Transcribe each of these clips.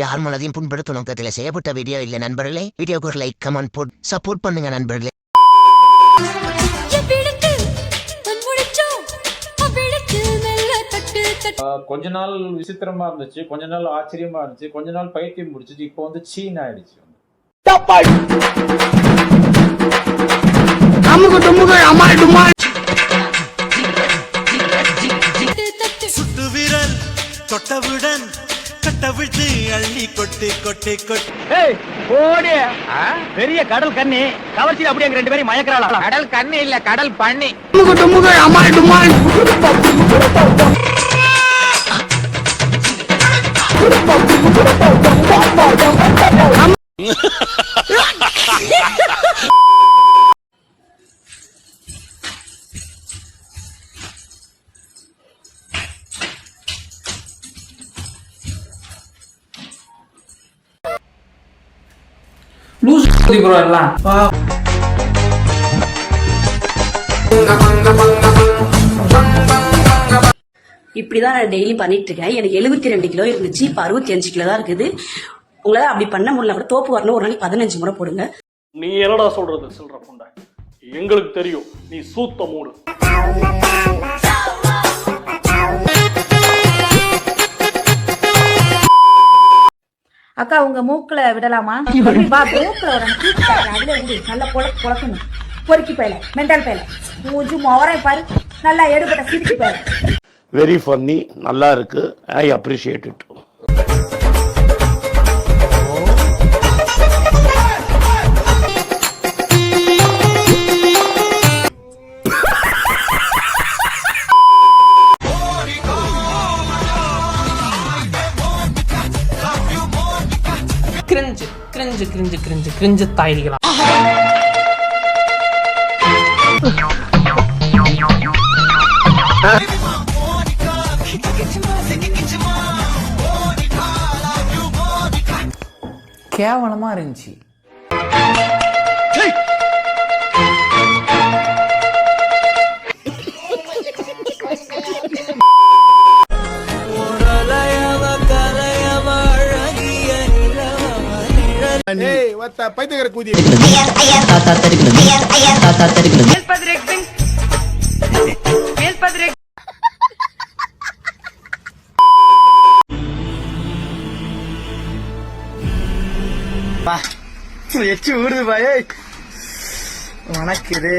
யார் மனதையும் புண்படுத்தும் நோக்கத்தில் செய்யப்பட்ட வீடியோ இல்லை நண்பர்களே. வீடியோக்கு ஒரு லைக் கமெண்ட் போட் சப்போர்ட் பண்ணுங்க நண்பர்களே. கொஞ்ச நாள் விசித்திரமா இருந்துச்சு. கொஞ்ச நாள் ஆச்சரியமா இருந்துச்சு. கொஞ்ச நாள் பைத்தியம் முடிச்சிச்சு. இப்போ வந்து சீன் ஆயிடுச்சு. தட்டு சுட்டு விரல் தொட்டவுடன் கட்டவிழ்த்து அள்ளி கொட்டு கொட்டு கொட்டு. ஏய் ஓடி பெரிய கடல் கண்ணி. கவர்ச்சியில் அப்படியே எங்க ரெண்டு பேரும் மயக்கிறாளா? கடல் கண்ணி இல்ல கடல் பண்ணி லூஸ் ப்ரோ எல்லாம் இப்படிதான் நான் டெய்லி பண்ணிட்டு இருக்கேன் எனக்கு எழுபத்தி ரெண்டு கிலோ இருந்துச்சு. இப்ப அறுபத்தி அஞ்சு கிலோ தான் இருக்குது. உங்களால அப்படி பண்ண முடியல கூட தோப்பு வரணும். ஒரு நாளைக்கு பதினஞ்சு முறை போடுங்க. நீ என்னடா சொல்றது? சில்ற புண்டை. எங்களுக்கு தெரியும். நீ சூத்த மூடு. அக்கா உங்க மூக்குல விடலாமா? வா மூக்குல அதுல விடு நல்லா பொழக்கு பொழக்கணும் பொறுக்கி பயல மெண்டல் பயல மூஞ்சு மொவரை பாரு. நல்லா எடுபட்ட சிரிச்சு பயல. வெரி ஃபன்னி நல்லா இருக்கு. I appreciate it cringe cringe cringe cringe தாய்களா கேவலமா இருந்துச்சு எச்சு பாயே. வணக்குது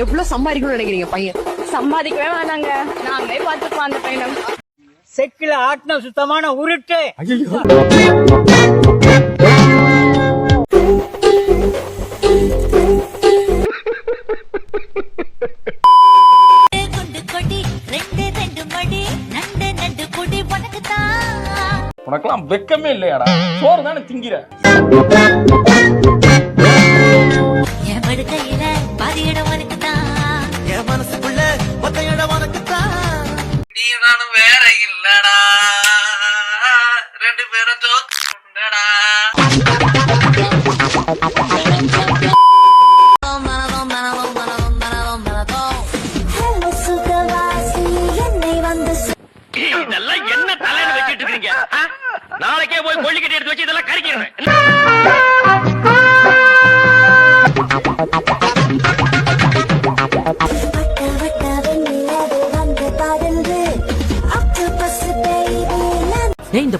எவ்வளவு சம்பாதிக்கணும்னு நினைக்கிறீங்க பையன்? சம்பாதிக்கவே வேணாங்க நாங்களே பார்த்துப்போம் அந்த பையனை. செக்கில ஆட்டின சுத்தமான உருட்டு. உனக்கெல்லாம் வெக்கமே இல்லையாடா? சோறு தானே திங்கிற? என் படுக்கையில பாதி இடம் நானும் வேற இல்லடா. ரெண்டு பேரும் ஜோக்குடா உண்டடா.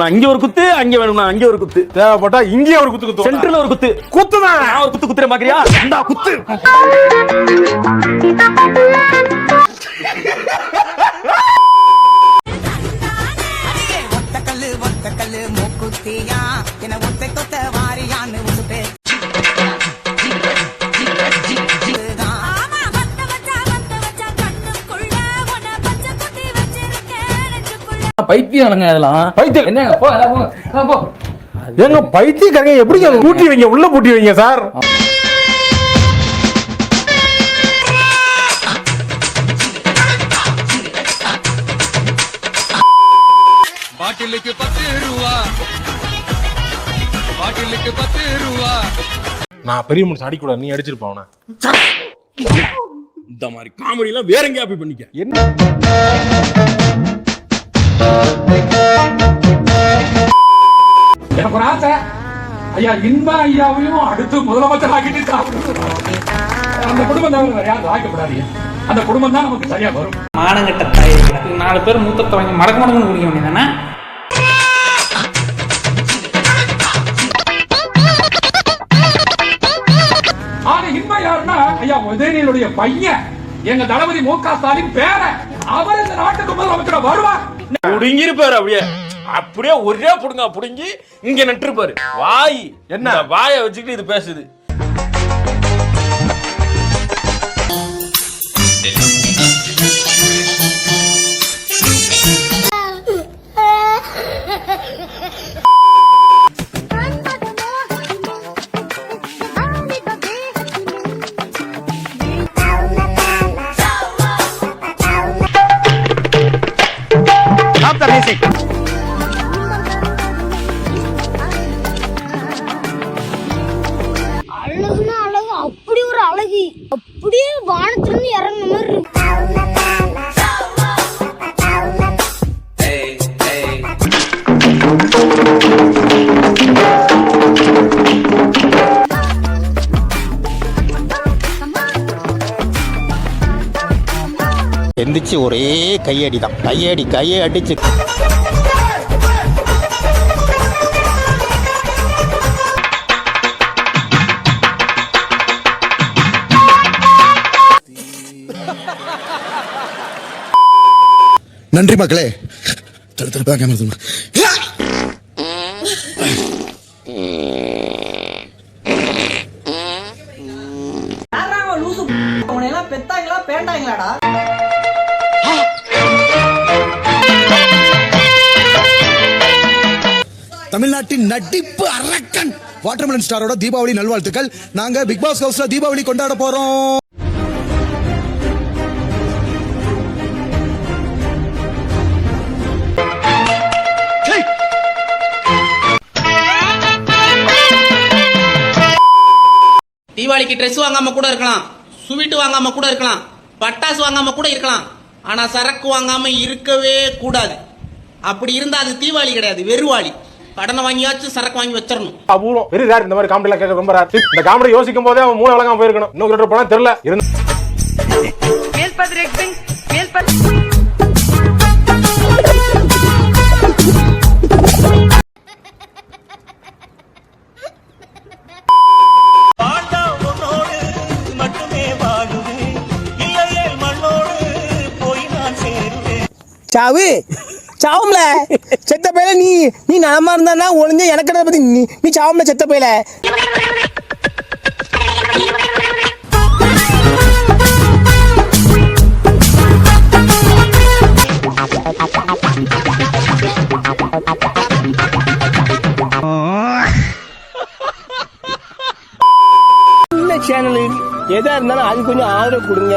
வேணும்னா இங்க ஒரு குத்து அங்க வேணும்னா அங்க ஒரு குத்து. தேவைப்பட்டா இங்கேயே ஒரு குத்து குத்து சென்டர்ல ஒரு குத்து. குத்துதான் நான் ஒரு குத்து குத்துற பாக்குறியா இந்தா குத்து. பைத்தியம் இதெல்லாம். பைத்தியம். என்னங்க போ போ பைத்தியக்காரங்க எப்படி அங்க பூட்டி வைங்க? உள்ள பூட்டி வைங்க சார். பாட்டிலுக்கு பத்து ரூபா. பாட்டிலுக்கு பத்து ரூபா. நான் பெரிய மனுஷன் அடிக்கூடாது. நீ அடிச்சிருப்பா அவனை. இந்த மாதிரி காமெடி எல்லாம் வேற எங்கேயா போய் பண்ணிக்க? என்ன? எனக்கு ஒரு ஆசை. ஐயா இன்ப ஐயாவையும் அடுத்து முதலமைச்சர் ஆக்கிட்டு. அந்த குடும்பம் தான் யாரும் ஆக்கப்படாதீங்க. அந்த குடும்பம் தான் நமக்கு சரியா வரும். மானங்கட்ட தாய் நாலு பேர் மூத்தத்தை வாங்கி மடக்கு மடக்குன்னு குடிக்க வேண்டியதானே ஆனா இன்ப யாருன்னா ஐயா உதயநிதியுடைய பையன். எங்க தளபதி மு க ஸ்டாலின் பேரன் அவர் இந்த நாட்டுக்கு முதலமைச்சர் வருவார். புடுங்கிருப்பாரு அப்படியே. அப்படியே ஒரே புடுங்க புடுங்கி இங்க நட்டுருப்பாரு வாய் என்ன? இந்த வாயை வச்சுக்கிட்டு இது பேசுது. அழகுனா அழகு. அப்படி ஒரு அழகு. அப்படியே வானத்திலிருந்து இறங்குன மாதிரி எந்திரிச்சு ஒரே கையடி தான் கையடி கையை அடிச்சு. நன்றி மக்களே. தடுப்பா கேமரா பெத்தாங்களா பேண்டாங்களாடா தமிழ்நாட்டின் நடிப்பு அரக்கன். வாட்டர்மெலன் ஸ்டாரோட தீபாவளி நல்வாழ்த்துக்கள். நாங்க பிக் பாஸ் ஹவுஸ்ல தீபாவளி கொண்டாட போறோம். தீபாவளிக்கு ட்ரெஸ் வாங்காம கூட இருக்கலாம். ஸ்வீட் வாங்காம கூட இருக்கலாம். பட்டாசு வாங்காம கூட இருக்கலாம். ஆனா சரக்கு வாங்காம இருக்கவே கூடாது. அப்படி இருந்தா அது தீபாவளி கிடையாது. வெறுவாளி. கடனை வாங்கியாச்சும் சரக்கு வாங்கி வச்சிடணும் அபூர்வம் வெரி ரேர் இந்த மாதிரி காமெடி எல்லாம் கேட்க ரொம்ப ரேர் இந்த காமெடி யோசிக்கும் போதே அவன் மூணு வழங்காம போயிருக்கணும். இன்னும் போனா தெரியல. இருந்து சாவு. சாவம்ல. செத்த பையல நீ நீ நலமா இருந்தானா? ஒளிஞ்ச எனக்கு பத்தி நீ நீ சாவம்ல செத்த பையல. சேனலு எதா இருந்தாலும் அது கொஞ்சம் ஆதரவு கொடுங்க.